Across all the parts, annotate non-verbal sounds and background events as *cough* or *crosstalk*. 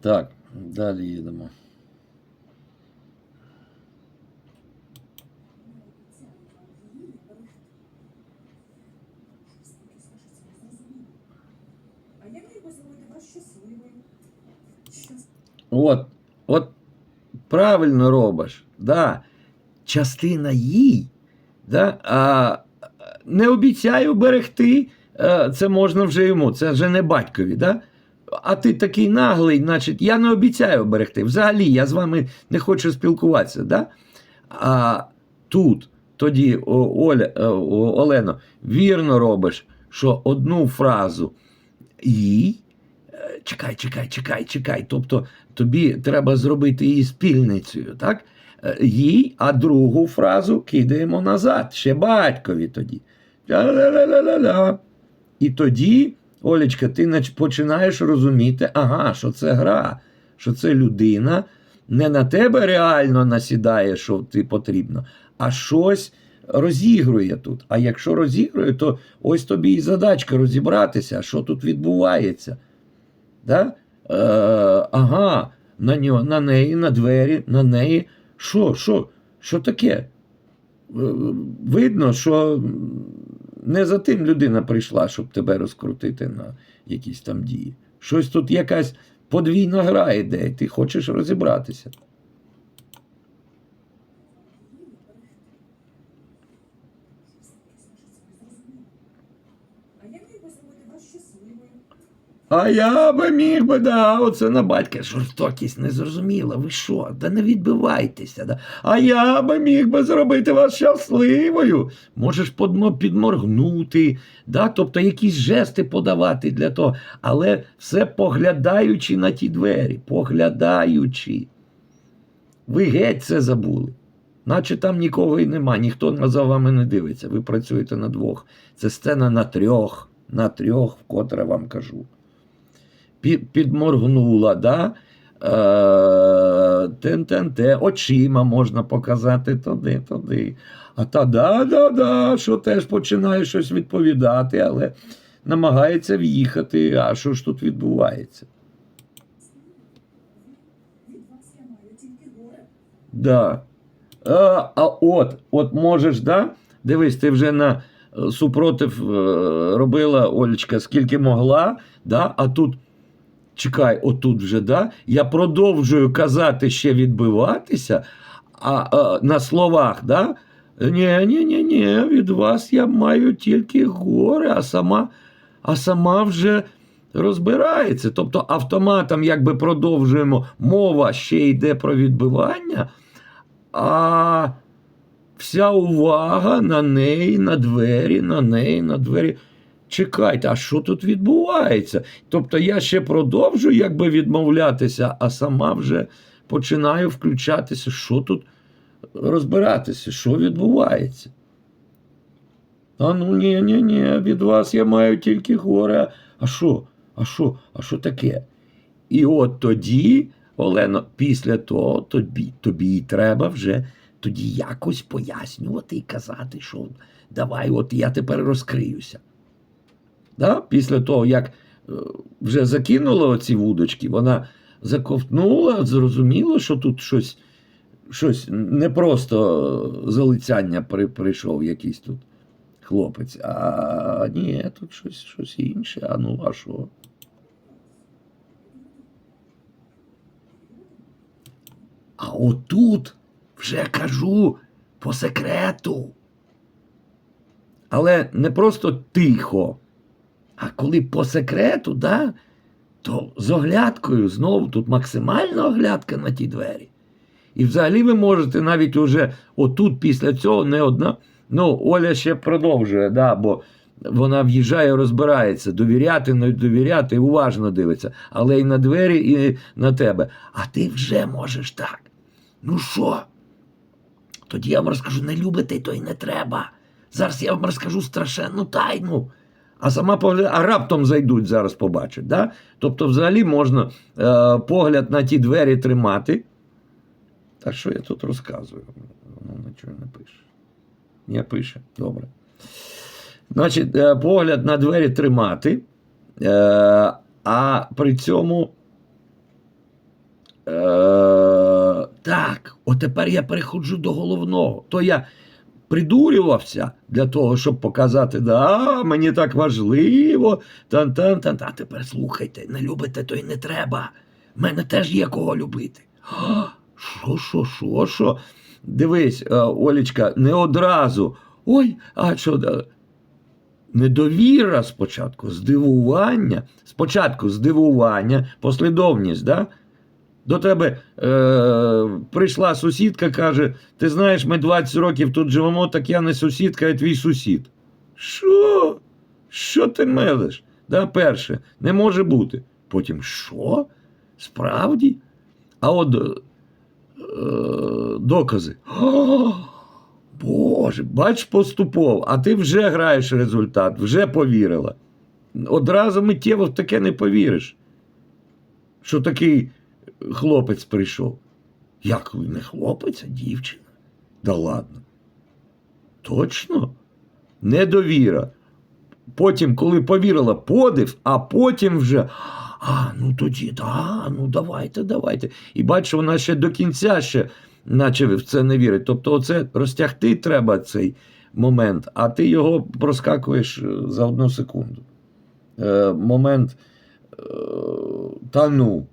Так, далі їдемо. От, от правильно робиш. Да. Частина їй. Да? А, не обіцяю берегти, е, це можна вже йому, це вже не батькові. Да? А ти такий наглий, значить, я не обіцяю берегти. Взагалі, я з вами не хочу спілкуватися. Да? А тут тоді, Оля, е, Олено, вірно робиш, що одну фразу їй. е, Чекай, чекай, чекай, чекай. Тобто тобі треба зробити її спільницею, так? Е, Їй, а другу фразу кидаємо назад, ще батькові тоді. Ля-ля-ля-ля-ля-ля. І тоді, Олечка, ти починаєш розуміти, ага, що це гра, що це людина не на тебе реально насідає, що ти потрібно, а щось розігрує тут. А якщо розігрує, то ось тобі і задачка розібратися, що тут відбувається. Да? Е, ага, на, нього, на неї, на двері, на неї. Що, що, що таке? Е, Видно, що не за тим людина прийшла, щоб тебе розкрутити на якісь там дії. Щось тут якась подвійна гра йде, і ти хочеш розібратися. А як міг би зробити вас щасливою? А я би міг би, да, оце на батька жорстокість незрозуміла. Ви що? Да не відбивайтеся. Да? А я би міг би зробити вас щасливою. Можеш підморгнути, да? тобто якісь жести подавати для того, але все поглядаючи на ті двері, поглядаючи. Ви геть це забули. Наче там нікого і нема, ніхто за вами не дивиться. Ви працюєте на двох. Це сцена на трьох, на трьох, вкотре вам кажу. Пі- Підморгнула, да? Е, тен-тен-те, очима можна показати туди, туди. А та да-да-да, що теж починає щось відповідати, але намагається в'їхати. А що ж тут відбувається? Да. А, а от, от можеш, да? Дивись, ти вже на е, супротив е, робила Олечка, скільки могла, да? а тут, чекай, отут вже, да? я продовжую казати ще відбиватися, а, а на словах, да? Ні, ні, ні, ні, від вас я маю тільки горе, а сама, а сама вже розбирається. Тобто автоматом якби продовжуємо, мова ще йде про відбивання, а вся увага на неї, на двері, на неї, на двері. Чекайте, а що тут відбувається? Тобто я ще продовжую якби відмовлятися, а сама вже починаю включатися, що тут розбиратися, що відбувається. А ну ні, ні, ні, від вас я маю тільки горе. А що? А що? А що таке? І от тоді, Олено, після того тобі, тобі і треба вже тоді якось пояснювати і казати, що давай, от я тепер розкриюся. Да? Після того, як е, вже закинула оці вудочки, вона заковтнула, зрозуміла, що тут щось, щось не просто залицяння при, прийшов якийсь тут хлопець, а ні, тут щось, щось інше. А ну, а що? А отут вже кажу по секрету. Але не просто тихо, а коли по секрету, да, то з оглядкою знову тут максимальна оглядка на ті двері. І взагалі ви можете навіть уже отут після цього не одна. Ну, Оля ще продовжує, да, бо вона в'їжджає, розбирається, довіряти, не довіряти, уважно дивиться, але і на двері, і на тебе. А ти вже можеш так. Ну що? Тоді я вам розкажу, не любите, то й не треба. Зараз я вам розкажу страшенну тайну. А сама погляд, а раптом зайдуть, зараз побачать. Да? Тобто, взагалі можна е, погляд на ті двері тримати. Та що я тут розказую? Воно нічого не пише. Не пише. Добре. Значить, е, погляд на двері тримати, е, а при цьому Е, так, от тепер я переходжу до головного. То я придурювався для того, щоб показати, да, мені так важливо. Тан -тан -тан. А тепер слухайте, не любите, то й не треба. Мене теж є кого любити. Що, що, що, що? Дивись, е, Олічка, не одразу. Ой, а що? Недовіра спочатку, здивування. Спочатку здивування, послідовність, да? До тебе е, прийшла сусідка, каже: Ти знаєш, ми 20 років тут живемо, так я не сусідка, а твій сусід. Що? Що ти мелиш? Да, перше, не може бути. Потім що? Справді? А от е, докази. О, Боже, бач, поступово, а ти вже граєш результат, вже повірила. Одразу миттєво в таке не повіриш. Що такий хлопець прийшов. Як не хлопець, а дівчина? Да ладно. Точно? Недовіра. Потім, коли повірила, подив, а потім вже. А, ну тоді, да, ну давайте, давайте. І бачиш, вона ще до кінця ще, наче в це не вірить. Тобто, оце розтягти треба цей момент, а ти його проскакуєш е, за одну секунду. Е, момент е, та ну,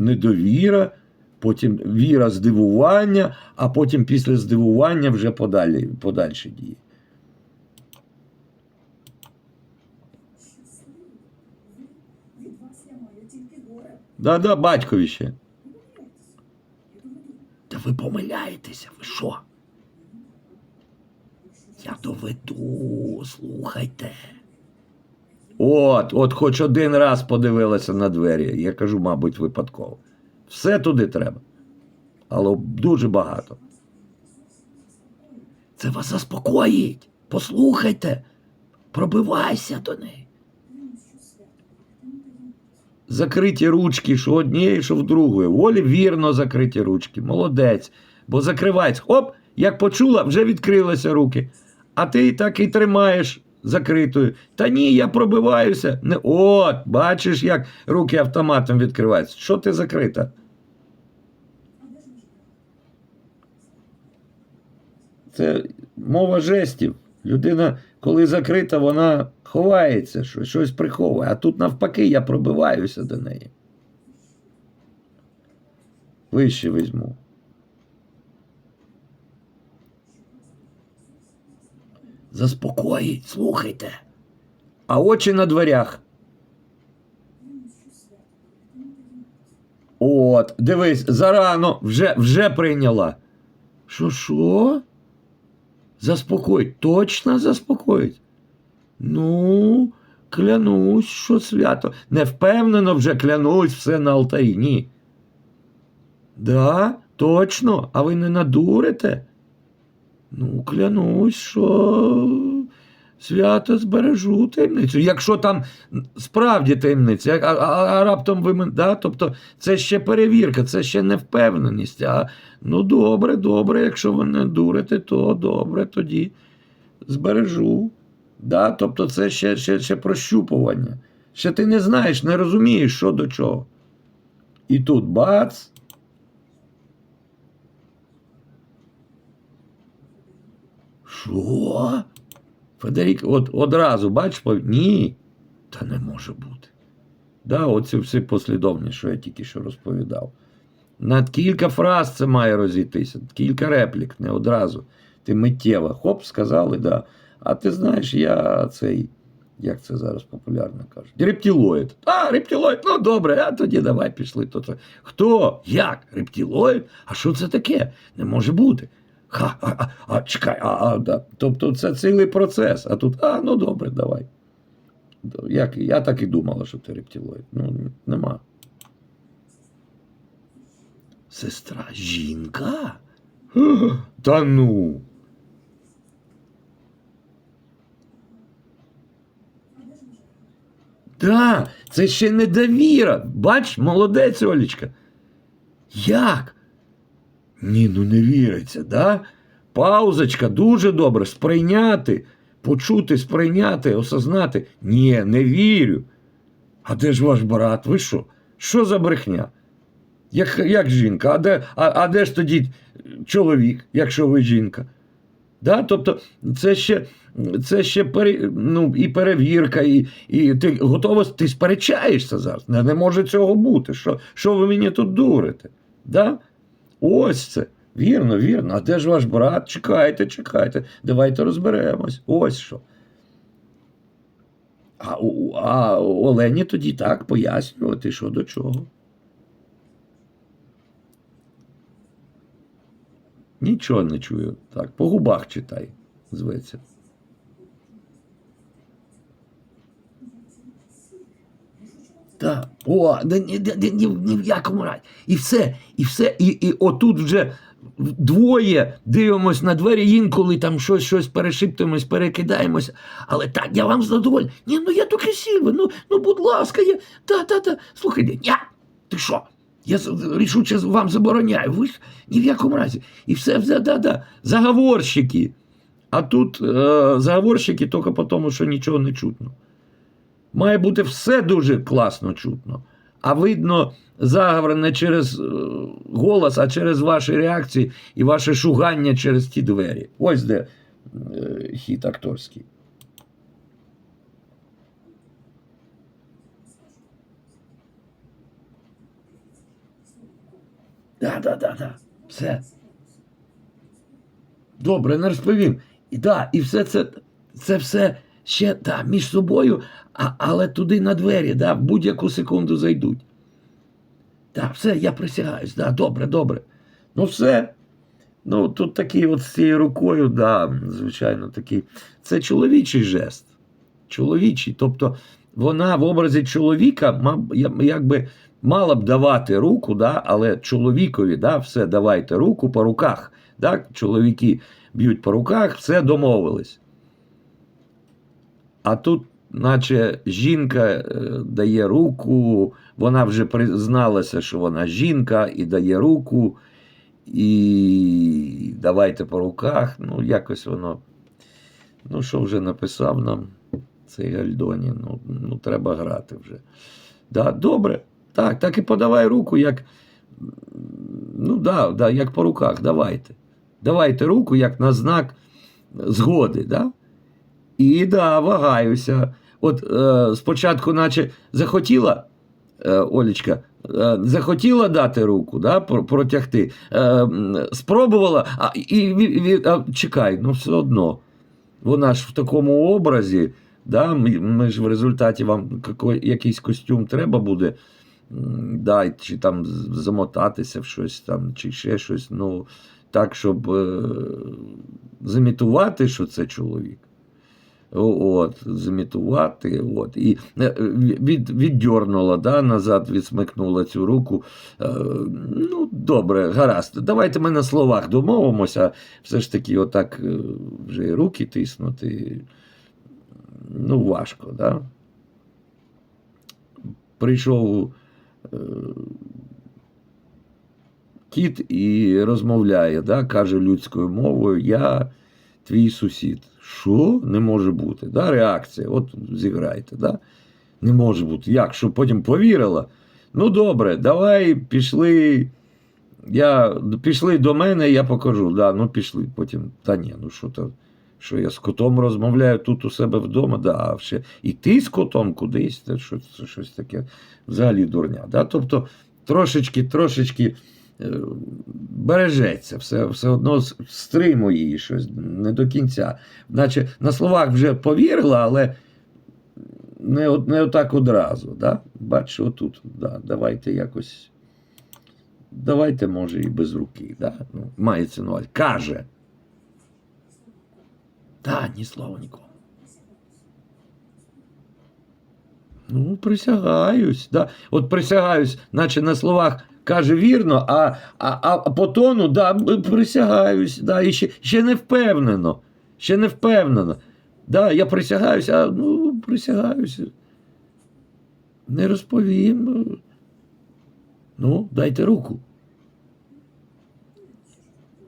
недовіра, потім віра, здивування, а потім після здивування вже подалі, подальші дії. Горе. Да-да, батькові ще. Та ви помиляєтеся, ви що? Я доведу, слухайте. От, от хоч один раз подивилася на двері. Я кажу, мабуть, випадково. Все туди треба. Але дуже багато. Це вас заспокоїть. Послухайте. Пробивайся до неї. Закриті ручки, що однієї, що в другої. Волі вірно закриті ручки. Молодець. Бо закривається. Оп, як почула, вже відкрилися руки. А ти так і тримаєш закритою. Та ні, я пробиваюся. Не, от, бачиш, як руки автоматом відкриваються. Що ти закрита? Це мова жестів. Людина, коли закрита, вона ховається, щось, щось приховує. А тут навпаки, я пробиваюся до неї. Вище візьму. Заспокоїть, слухайте. А очі на дверях. От, дивись, зарано, вже, вже прийняла. Що, що? Заспокоїть, точно заспокоїть. Ну, клянусь, що свято. Не впевнено вже клянусь все на алтарі. Ні. Да, точно, а ви не надурите? Ну, клянусь, що свято збережу таємницю. Якщо там справді таємниця, а, а, а раптом ви да? тобто це ще перевірка, це ще не впевненість. А ну добре, добре, якщо ви не дурите, то добре, тоді збережу. Да? Тобто це ще, ще, ще прощупування. Ще ти не знаєш, не розумієш, що до чого. І тут бац. Що? Федерік, от одразу, пов- ні, та не може бути. Да, оці всі послідовні, що я тільки що розповідав. На кілька фраз це має розійтися, кілька реплік, не одразу. Ти миттєво, хоп, сказали, да. А ти знаєш, я цей, як це зараз популярно кажуть, рептилоїд. А, рептилоїд, ну добре, а тоді давай пішли. То це. Хто? Як? Рептилоїд? А що це таке? Не може бути. Ха, а, а, а чекай, а, а, да. Тобто це цілий процес. А тут, а, ну добре, давай. Як, я так і думала, що ти рептилоїд. Ну, нема. Сестра жінка? *gasps* Та ну. Да, це ще не довіра. Бач, молодець, Олічка. Як? Ні, ну не віриться, да? Паузочка, дуже добре. Сприйняти, почути, сприйняти, осознати. Ні, не вірю. А де ж ваш брат? Ви що? Що за брехня? Як, як жінка? А де, а, а де ж тоді чоловік, якщо ви жінка? Да? Тобто це ще, це ще пере, ну, і перевірка, і, і ти готова, ти сперечаєшся зараз. Не, не може цього бути. Що, що ви мені тут дурите? Да? Ось це. Вірно, вірно. А де ж ваш брат? Чекайте, чекайте. Давайте розберемось. Ось що. А, а Олені тоді так пояснювати, що до чого. Нічого не чую. Так, по губах читай, зветься. Так. О, ні, ні, ні, ні, в якому разі. І все, і все, і, і отут вже двоє дивимось на двері, інколи там щось, щось перешиптуємось, перекидаємося. Але так, я вам задоволений. Ні, ну я до красивий, ну, ну будь ласка, я. Та, та, та. Слухайте, ні, ти що? Я рішуче вам забороняю. Ви ж ні в якому разі. І все, все, да, да. Заговорщики. А тут е, заговорщики тільки по тому, що нічого не чутно. Має бути все дуже класно чутно. А видно, заговор не через е, голос, а через ваші реакції і ваше шугання через ті двері. Ось де е, хід акторський. Да, да, да, да. Все. Добре, не розповім. І да, і все це, це все ще да, між собою, а, але туди на двері, да, в будь-яку секунду зайдуть. Так, все, я присягаюсь, да, добре, добре. Ну, все. Ну, тут такий от з цією рукою, да, звичайно, такий. Це чоловічий жест. Чоловічий. Тобто вона в образі чоловіка якби мала б давати руку, да, але чоловікові, да, все, давайте руку по руках. Да, чоловіки б'ють по руках, все домовились. А тут, наче жінка е, дає руку, вона вже призналася, що вона жінка, і дає руку, і давайте по руках. Ну, якось воно. Ну, що вже написав нам цей Гальдоні, ну, ну треба грати вже. Да, добре, так, так і подавай руку, як. Ну, да, да, як по руках, давайте. Давайте руку, як на знак згоди. Да? І да, вагаюся. От е, спочатку, наче захотіла е, Олечка, е, захотіла дати руку, да, протягти, е, спробувала, а, і, ві- а, чекай, ну все одно. Вона ж в такому образі, да, ми, ми ж в результаті вам якийсь костюм треба буде, да, чи там замотатися в щось там, чи ще щось. Ну, так, щоб е, зімітувати, що це чоловік. От, зімітувати, от. І е, від, віддьорнула, да, назад відсмикнула цю руку. Е, ну, добре, гаразд. Давайте ми на словах домовимося. Все ж таки, отак е, вже і руки тиснути. Ну, важко, да? Прийшов кіт і розмовляє, да, каже людською мовою: Я твій сусід. Що? Не може бути. Да? Реакція. От зіграйте. Да? Не може бути. Як? Що потім повірила? Ну, добре, давай пішли. Я, пішли до мене, я покажу. Да, ну пішли. Потім, та ні, ну що то, що я з котом розмовляю тут у себе вдома, да, а ще і ти з котом кудись, це, що, щось таке взагалі дурня. Да? Тобто трошечки, трошечки бережеться, все, все одно стримує її щось не до кінця. Наче на словах вже повірила, але не, не отак одразу. Да? Бачиш, отут, да, давайте якось. Давайте, може, і без руки. Да? Ну, мається на увазі. Каже. Та, ні слова нікому. Ну, присягаюсь. Да. От присягаюсь, наче на словах каже вірно, а, а, а по тону, да, присягаюсь, да, і ще, ще не впевнено. Ще не впевнено. Да, я присягаюсь, а ну, присягаюсь. Не розповім. Ну, дайте руку.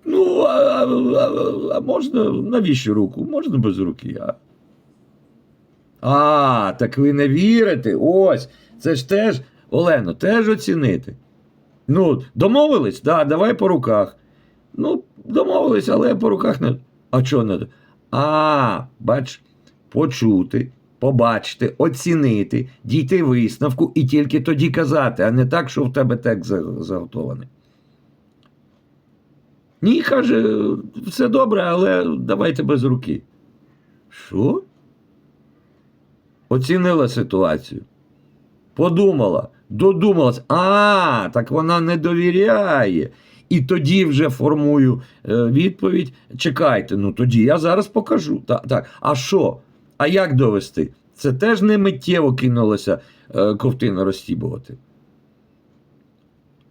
Ну, а, а, а можна навіщо руку? Можна без руки. А? а, так ви не вірите. Ось. Це ж теж, Олено, теж оцінити. Ну, домовились? Да, давай по руках. Ну, домовились, але по руках не. А чого не? А, бач, почути, побачити, оцінити, дійти висновку і тільки тоді казати, а не так, що в тебе текст заготований. Ні, каже, все добре, але давайте без руки. Що? Оцінила ситуацію. Подумала, додумалась. А, так вона не довіряє. І тоді вже формую е, відповідь. Чекайте, ну тоді я зараз покажу. Так, так. А що? А як довести? Це теж не миттєво кинулося е, ковтину розстібувати.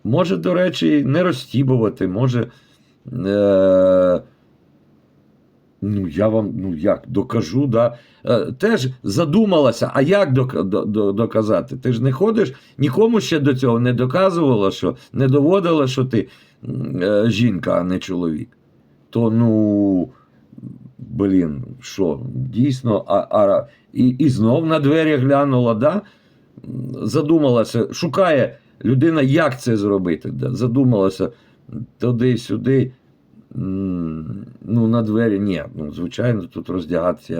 Може, до речі, не розстібувати, може. Е, ну, я вам, ну як, докажу, да. Е, теж задумалася, а як док- до- до- доказати? Ти ж не ходиш, нікому ще до цього не доказувала, що не доводила, що ти е, жінка, а не чоловік. То ну. Блін, що, дійсно, а, а, і, і знов на двері глянула, да? Задумалася, шукає людина, як це зробити. Да? Задумалася туди-сюди. Ну, на двері ні. Ну, звичайно, тут роздягатися я не